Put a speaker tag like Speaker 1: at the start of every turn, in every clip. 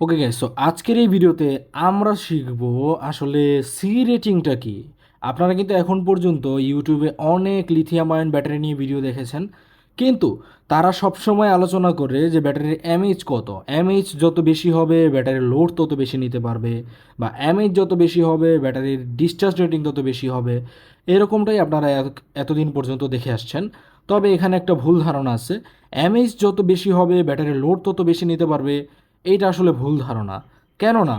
Speaker 1: ওকে gas so আজকের এই ভিডিওতে আমরা শিখব আসলে সি রেটিংটা কি। আপনারা কিন্তু এখন পর্যন্ত ইউটিউবে অনেক লিথিয়াম আয়ন ব্যাটারি নিয়ে ভিডিও দেখেছেন। কিন্তু তারা সবসময় আলোচনা করে যে ব্যাটারির এমএইচ কত। এমএইচ যত বেশি হবে ব্যাটারির লোড তত বেশি নিতে পারবে বা এমএইচ যত বেশি হবে ব্যাটারির ডিসচার্জ রেটিং তত বেশি হবে। এরকমটাই আপনারা এত- এতদিন পর্যন্ত দেখে আসছেন। তবে এখানে একটা ভুল ধারণা আছে। এমএইচ যত বেশি হবে ব্যাটারির লোড তত বেশি নিতে পারবে। এইটা আসলে ভুল ধারণা। কেননা,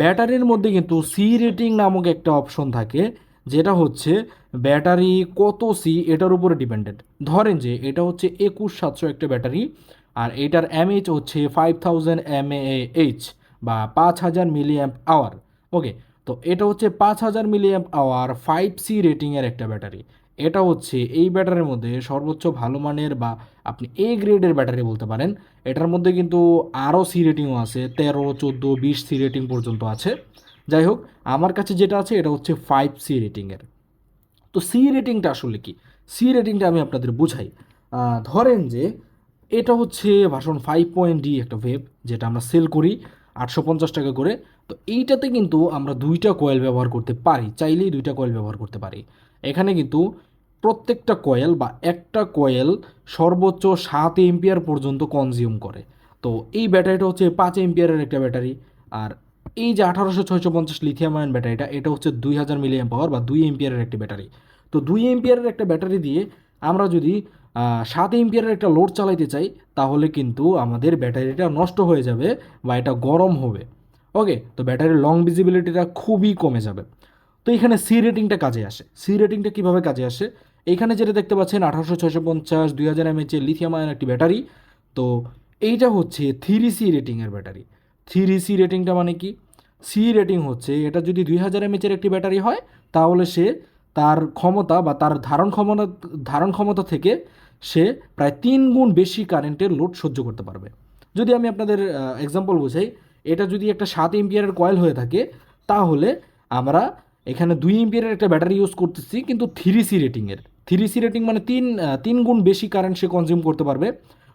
Speaker 1: ব্যাটারির মধ্যে কিন্তু সি রেটিং নামক একটা অপশন থাকে, যেটা হচ্ছে ব্যাটারি কত সি এটার উপরে ডিপেন্ডেন্ট ধরেন যে এটা হচ্ছে একুশ সাতশো একটা ব্যাটারি, আর এটার এমএইচ হচ্ছে ফাইভ থাউজেন্ড এইচ বা পাঁচ হাজার মিলি অ্যাম্প আওয়ার ওকে তো এটা হচ্ছে পাঁচ হাজার milli amp hour five C রেটিংয়ের একটা ব্যাটারি। এটা হচ্ছে এই ব্যাটারির মধ্যে সর্বোচ্চ ভালো মানের বা আপনি এ গ্রেডের ব্যাটারি বলতে পারেন। এটার মধ্যে কিন্তু আরও সি রেটিংও আছে, তেরো, চোদ্দ, বিশ সি রেটিং পর্যন্ত আছে। যাই হোক, আমার কাছে যেটা আছে এটা হচ্ছে ফাইভ সি রেটিংয়ের তো সি রেটিংটা আসলে কি? সি রেটিংটা আমি আপনাদের বুঝাই। ধরেন যে এটা হচ্ছে ভাষণ ফাইভ পয়েন্ট ডি একটা ওয়েব যেটা আমরা সেল করি আটশো পঞ্চাশ টাকা করে। তো এইটাতে কিন্তু আমরা দুইটা কয়েল ব্যবহার করতে পারি, চাইলেই দুইটা কয়েল ব্যবহার করতে পারি। এখানে কিন্তু প্রত্যেকটা কয়েল বা একটা কয়েল সর্বোচ্চ সাত এম্পিয়ার পর্যন্ত কনজিউম করে। তো এই ব্যাটারিটা হচ্ছে পাঁচ এম্পিয়ারের একটা ব্যাটারি। আর এই যে আঠারোশো ছয়শো পঞ্চাশ লিথিয়াম আয়ন ব্যাটারিটা, এটা হচ্ছে দুই হাজার মিলিয়াম পাওয়ার বা দুই এম্পিয়ারের একটি ব্যাটারি। তো দুই এম্পিয়ারের একটা ব্যাটারি দিয়ে আমরা যদি সাত এম্পিয়ারের একটা লোড চালাইতে চাই, তাহলে কিন্তু আমাদের ব্যাটারিটা নষ্ট হয়ে যাবে বা এটা গরম হবে। ওকে তো ব্যাটারির লং ভিজিবিলিটিটা খুবই কমে যাবে। তো এখানে সি রেটিংটা কাজে আসে। সি রেটিংটা কীভাবে কাজে আসে? এইখানে যেটা দেখতে পাচ্ছেন, আঠারোশো ছয়শো পঞ্চাশ, দুই হাজার এমএচের লিথিয়াম আয়ন একটি ব্যাটারি। তো এইটা হচ্ছে থ্রি সি রেটিংয়ের ব্যাটারি। থ্রি সি রেটিংটা মানে কি? সি রেটিং হচ্ছে, এটা যদি দুই হাজার এমএচের একটি ব্যাটারি হয়, তাহলে সে তার ক্ষমতা বা তার ধারণ ক্ষমতা ধারণ ক্ষমতা থেকে সে প্রায় তিন গুণ বেশি কারেন্টের লোড সহ্য করতে পারবে। যদি আমি আপনাদের এক্সাম্পল বোঝাই, এটা যদি একটা সাত এম্পিয়ারের কয়েল হয়ে থাকে, তাহলে আমরা এখানে দুই এম্পিয়ারের একটা ব্যাটারি ইউজ করতেছি, কিন্তু থ্রি সি রেটিংয়ের থ্রি সি রেটিং মানে তিন তিন গুণ বেশি কারেন্ট সে কনজিউম করতে পারবে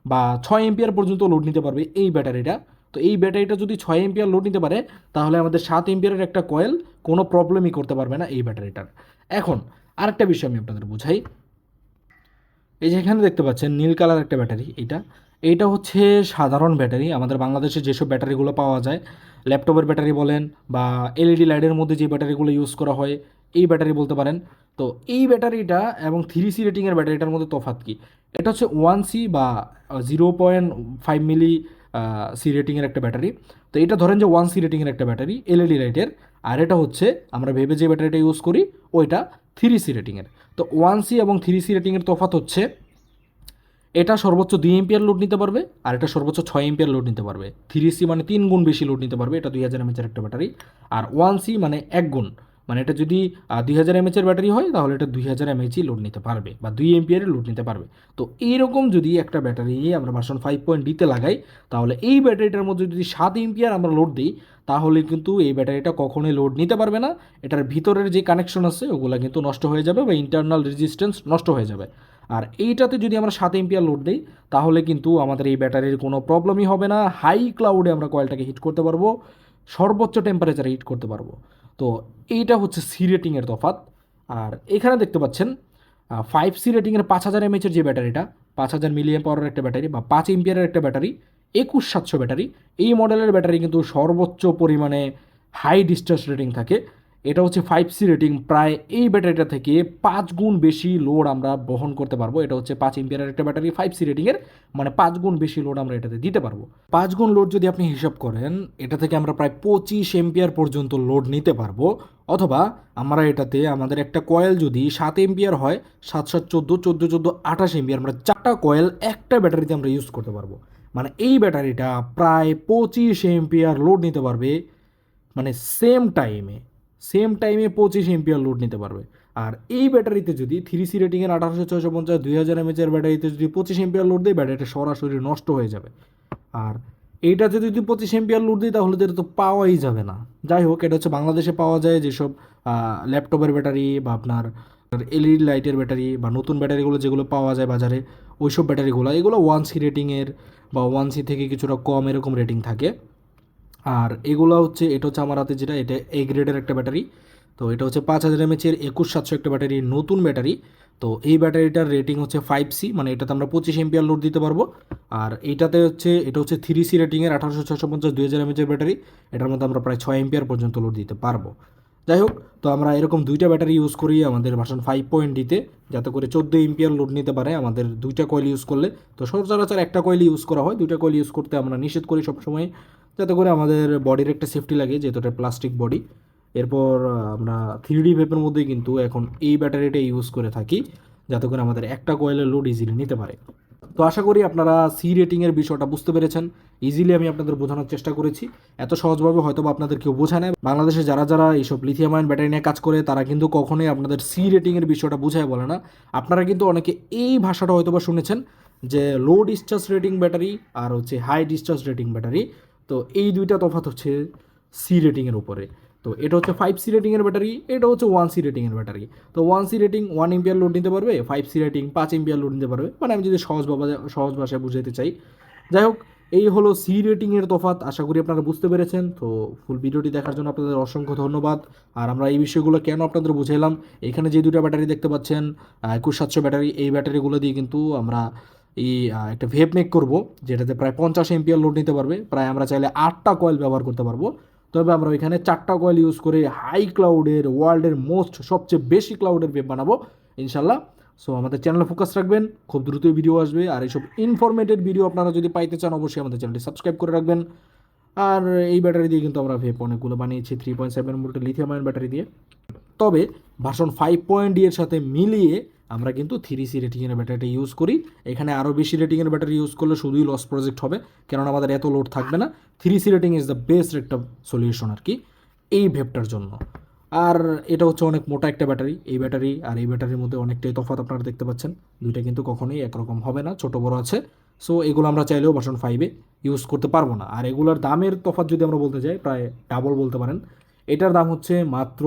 Speaker 1: বা ছয় এম্পিয়ার পর্যন্ত লোড নিতে পারবে এই ব্যাটারিটা তো এই ব্যাটারিটা যদি ছয় এম্পিয়ার লোড নিতে পারে, তাহলে আমাদের সাত এম্পিয়ারের একটা কয়েল কোনো প্রবলেমই করতে পারবে না এই ব্যাটারিটার এখন আরেকটা বিষয় আমি আপনাদের বোঝাই। এই যে এখানে দেখতে পাচ্ছেন, নীল কালার একটা ব্যাটারি এটা। এইটা হচ্ছে সাধারণ ব্যাটারি আমাদের বাংলাদেশে যেসব ব্যাটারিগুলো পাওয়া যায় ল্যাপটপের ব্যাটারি বলেন বা এলইডি লাইটের মধ্যে যে ব্যাটারিগুলো ইউজ করা হয় এই ব্যাটারি বলতে পারেন। তো এই ব্যাটারিটা এবং থ্রি সি রেটিংয়ের ব্যাটারিটার মধ্যে তফাৎ কী? এটা হচ্ছে ওয়ান সি বা zero point five milli C রেটিংয়ের একটা ব্যাটারি। তো এটা ধরেন যে ওয়ান সি রেটিংয়ের একটা ব্যাটারি এলইডি লাইটের আর এটা হচ্ছে আমরা ভেবে যে ব্যাটারিটা ইউজ করি, ওইটা থ্রি সি রেটিংয়ের তো ওয়ান সি এবং থ্রি সি রেটিংয়ের তফাৎ হচ্ছে, এটা সর্বোচ্চ দুই এম্পিয়ার লোড নিতে পারবে আর এটা সর্বোচ্চ ছয় এম্পিয়ার লোড নিতে পারবে। থ্রি সি মানে তিন গুণ বেশি লোড নিতে পারবে, এটা দুই হাজার এমএচের একটা ব্যাটারি। আর ওয়ান সি মানে এক গুণ। মানে এটা যদি দুই হাজার এমএচের ব্যাটারি হয়, তাহলে এটা দুই হাজার এমএচই লোড নিতে পারবে বা দুই এম্পিয়ারের লোড নিতে পারবে। তো এইরকম যদি একটা ব্যাটারি আমরা ভার্সন ফাইভ পয়েন্ট ডিতে লাগাই, তাহলে এই ব্যাটারিটার মধ্যে যদি সাত এম্পিয়ার আমরা লোড দিই, তাহলে কিন্তু এই ব্যাটারিটা কখনোই লোড নিতে পারবে না। এটার ভিতরের যে কানেকশন আছে, ওগুলো কিন্তু নষ্ট হয়ে যাবে বা ইন্টারনাল রেজিস্ট্যান্স নষ্ট হয়ে যাবে। আর এইটাতে যদি আমরা সাত এম্পিয়ার লোড দিই, তাহলে কিন্তু আমাদের এই ব্যাটারির কোনো প্রবলেমই হবে না। হাই ক্লাউডে আমরা কয়েলটাকে হিট করতে পারব। সর্বোচ্চ টেম্পারেচারে হিট করতে পারব। তো এইটা হচ্ছে সি রেটিংয়ের তফাৎ। আর এখানে দেখতে পাচ্ছেন ফাইভ সি রেটিংয়ের পাঁচ হাজার এমএচের যে ব্যাটারিটা পাঁচ হাজার মিলিয়ন পাওয়ারের একটা ব্যাটারি বা পাঁচ এম্পিয়ারের একটা ব্যাটারি একুশ সাতশো ব্যাটারি এই মডেলের ব্যাটারি কিন্তু সর্বোচ্চ পরিমাণে হাই ডিসচার্জ রেটিং থাকে। এটা হচ্ছে ফাইভ সি রেটিং প্রায় এই ব্যাটারিটা থেকে পাঁচ গুণ বেশি লোড আমরা বহন করতে পারব। এটা হচ্ছে পাঁচ এম্পিয়ারের একটা ব্যাটারি ফাইভ সি রেটিংয়ের মানে পাঁচ গুণ বেশি লোড আমরা এটাতে দিতে পারব। পাঁচ গুণ লোড যদি আপনি হিসাব করেন, এটা থেকে আমরা প্রায় পঁচিশ এম্পিয়ার পর্যন্ত লোড নিতে পারব। অথবা আমরা এটাতে আমাদের একটা কয়েল যদি সাত এম্পিয়ার হয়, সাত সাত, চোদ্দ চোদ্দ চোদ্দ, আঠাশ এম্পিয়ার আমরা চারটা কয়েল একটা ব্যাটারিতে আমরা ইউজ করতে পারব। মানে এই ব্যাটারিটা প্রায় পঁচিশ এম্পিয়ার লোড নিতে পারবে মানে সেম টাইমে সেম টাইমে পঁচিশ এম্পিয়ার লোড নিতে পারবে। আর এই ব্যাটারিতে যদি থ্রি সি রেটিংয়ের আঠারোশো ছয়শো পঞ্চাশ, দুই হাজার এমএচের ব্যাটারিতে যদি পঁচিশ এম্পিয়ার লোড দেয়, ব্যাটারিটা সরাসরি নষ্ট হয়ে যাবে। আর এইটা যদি পঁচিশ এম্পিয়ার লোড দিই তাহলে তো তো পাওয়াই যাবে না। যাই হোক, এটা হচ্ছে বাংলাদেশে পাওয়া যায় যেসব ল্যাপটপের ব্যাটারি বা আপনার এলইডি লাইটের ব্যাটারি বা নতুন ব্যাটারিগুলো যেগুলো পাওয়া যায় বাজারে, ওইসব ব্যাটারিগুলো, এগুলো ওয়ান সি রেটিংয়ের বা ওয়ান সি থেকে কিছুটা কম এরকম রেটিং থাকে। আর এগুলো হচ্ছে, এটা হচ্ছে আমার হাতে যেটা, এটা এ গ্রেডের একটা ব্যাটারি। তো এটা হচ্ছে পাঁচ হাজার এমএচের একুশ সাতশো একটা ব্যাটারি নতুন ব্যাটারি। তো এই ব্যাটারিটার রেটিং হচ্ছে ফাইভ সি মানে এটাতে আমরা পঁচিশ এমপিআর লোড দিতে পারব। আর এইটাতে হচ্ছে, এটা হচ্ছে থ্রি সি রেটিংয়ের আঠারোশো ছশো পঞ্চাশ, দুই হাজার এমএচের ব্যাটারি। এটার মধ্যে আমরা প্রায় ছয় এমপিআর পর্যন্ত লোড দিতে পারব। যাই হোক, তো আমরা এরকম দুইটা ব্যাটারি ইউজ করি আমাদের ভার্সন ফাইভ পয়েন্ট ডিতে যাতে করে চোদ্দ এমপিআর লোড নিতে পারে আমাদের দুইটা কয়েল ইউজ করলে। তো সচরাচর একটা কয়েল ইউজ করা হয়, দুইটা কয়েল ইউজ করতে আমরা নিষেধ করি সবসময়। যাতে করে আমাদের বডির একটা সেফটি লাগে, যেহেতু এটা প্লাস্টিক বডি এরপর আমরা থ্রি ডি ভেপের মধ্যে কিন্তু এখন এই ব্যাটারিটা ইউজ করে থাকি, যাতে করে আমাদের একটা কয়েলের লোড ইজিলি নিতে পারে। তো আশা করি আপনারা সি রেটিংয়ের বিষয়টা বুঝতে পেরেছেন। ইজিলি আমি আপনাদের বোঝানোর চেষ্টা করেছি। এত সহজভাবে হয়তো আপনাদের কেউ বোঝায় না বাংলাদেশে যারা যারা এইসব লিথিয়াম আয়ন ব্যাটারি নিয়ে কাজ করে, তারা কিন্তু কখনোই আপনাদের সি রেটিংয়ের বিষয়টা বুঝায় বলে না। আপনারা কিন্তু অনেকে এই ভাষাটা হয়তো বা শুনেছেন, যে লো ডিসচার্জ রেটিং ব্যাটারি আর হচ্ছে হাই ডিসচার্জ রেটিং ব্যাটারি তো এই দুইটা তফাৎ হচ্ছে সি রেটিংয়ের উপরে। তো এটা হচ্ছে ফাইভ সি রেটিংয়ের ব্যাটারি এটা হচ্ছে ওয়ান সি রেটিংয়ের ব্যাটারি তো one C rating one ampere load নিতে পারবে ফাইভ সি রেটিং পাঁচ এমপিআর লোড নিতে পারবে। মানে আমি যদি সহজ বাবা সহজ ভাষায় বুঝাইতে চাই। যাই হোক, এই হলো সি রেটিংয়ের তফাত আশা করি আপনারা বুঝতে পেরেছেন। তো ফুল ভিডিওটি দেখার জন্য আপনাদের অসংখ্য ধন্যবাদ। আর আমরা এই বিষয়গুলো কেন আপনাদের বুঝাইলাম? এখানে যে দুটো ব্যাটারি দেখতে পাচ্ছেন একুশ সাতশো ব্যাটারি এই ব্যাটারিগুলো দিয়ে কিন্তু আমরা এই একটা ভেপ মেক করব, যেটাতে প্রায় পঞ্চাশ এমপিআর লোড নিতে পারবে। প্রায় আমরা চাইলে আটটা কয়েল ব্যবহার করতে পারব। তবে আমরা ওইখানে চারটা কয়েল ইউজ করে হাই ক্লাউডের ওয়ার্ল্ডের মোস্ট সবচেয়ে বেশি ক্লাউডের ভেপ বানাবো, ইনশাল্লাহ। সো আমাদের চ্যানেলে ফোকাস রাখবেন, খুব দ্রুতই ভিডিও আসবে। আর এইসব ইনফরমেটেড ভিডিও আপনারা যদি পাইতে চান, অবশ্যই আমাদের চ্যানেলটি সাবস্ক্রাইব করে রাখবেন। আর এই ব্যাটারি দিয়ে কিন্তু আমরা ভেপ অনেকগুলো বানিয়েছি থ্রি পয়েন্ট সেভেন ভোল্টের লিথিয়াম আয়ন ব্যাটারি দিয়ে। তবে ভার্সন ফাইভ পয়েন্ট এর সাথে মিলিয়ে আমরা কিন্তু থ্রি সি রেটিংয়ের ব্যাটারিটা ইউজ করি। এখানে আরও বেশি রেটিংয়ের ব্যাটারি ইউজ করলে শুধুই লস প্রজেক্ট হবে, কেননা আমাদের এত লোড থাকবে না। Three C rating is the best একটা সলিউশন আর কি, এই ভেপটার জন্য। আর এটা হচ্ছে অনেক মোটা একটা ব্যাটারি এই ব্যাটারি আর এই ব্যাটারির মধ্যে অনেকটাই তফাৎ আপনারা দেখতে পাচ্ছেন। দুইটা কিন্তু কখনোই একরকম হবে না, ছোট বড় আছে। সো এগুলো আমরা চাইলেও ভার্সন ফাইভে ইউজ করতে পারব না। আর এগুলোর দামের তফাৎ যদি আমরা বলতে যাই, প্রায় ডাবল বলতে পারেন। এটার দাম হচ্ছে মাত্র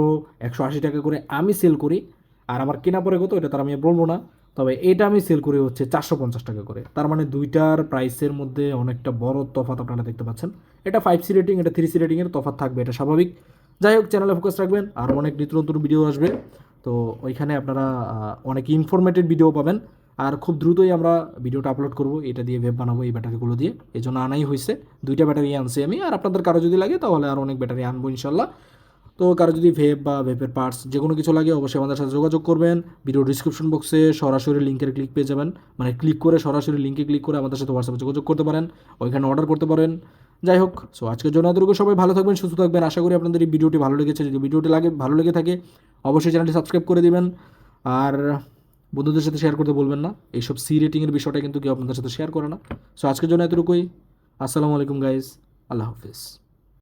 Speaker 1: একশো আশি টাকা করে আমি সেল করি। আর আমার কেনা পরে কত, এটা তার আমি বলব না। তবে এটা আমি সেল করি হচ্ছে চারশো পঞ্চাশ টাকা করে। তার মানে দুইটার প্রাইসের মধ্যে অনেকটা বড় তফাৎ আপনারা দেখতে পাচ্ছেন। এটা ফাইভ সি রেটিং এটা থ্রি সি রেটিংয়ের তফাৎ থাকবে, এটা স্বাভাবিক। যাই হোক চ্যানেলে ফোকাস রাখবেন আর অনেক নিত্য নতুন ভিডিও আসবে। তো ওইখানে আপনারা অনেক ইনফরমেটিভ ভিডিও পাবেন। আর খুব দ্রুতই আমরা ভিডিওটা আপলোড করব, এটা দিয়ে ভেব বানাবো, এই ব্যাটারিগুলো দিয়ে। এই জন্য আনাই হয়েছে। দুইটা ব্যাটারি আনছি আমি, আর আপনাদের কারও যদি লাগে তাহলে আর অনেক ব্যাটারি আনব ইনশাল্লাহ। তো কারও যদি ভেব বা ভেপের পার্টস যে কোনো কিছু লাগে অবশ্যই আমাদের সাথে যোগাযোগ করবেন। ভিডিও ডিসক্রিপশন বক্সে সরাসরি লিঙ্কের ক্লিক পেয়ে যাবেন। মানে ক্লিক করে সরাসরি লিঙ্কে ক্লিক করে আমাদের সাথে হোয়াটসঅ্যাপে যোগাযোগ করতে পারেন। ওইখানে অর্ডার করতে পারেন। যাই হোক সো আজকের জন্য এতটুকু। সবাই ভালো থাকবেন, সুস্থ থাকবেন। আশা করি আপনাদের এই ভিডিওটি ভালো লেগেছে। যদি ভিডিওটি লাগে, ভালো লেগে থাকে, অবশ্যই চ্যানেলটি সাবস্ক্রাইব করে দিবেন। আর বন্ধুদের সাথে শেয়ার করতে বলবেন না। এইসব সি রেটিংয়ের বিষয়টা কিন্তু কেউ আপনাদের সাথে শেয়ার করে না। সো আজকের জন্য এতটুকুই। আসসালামু আলাইকুম গাইজ আল্লাহ হাফিজ।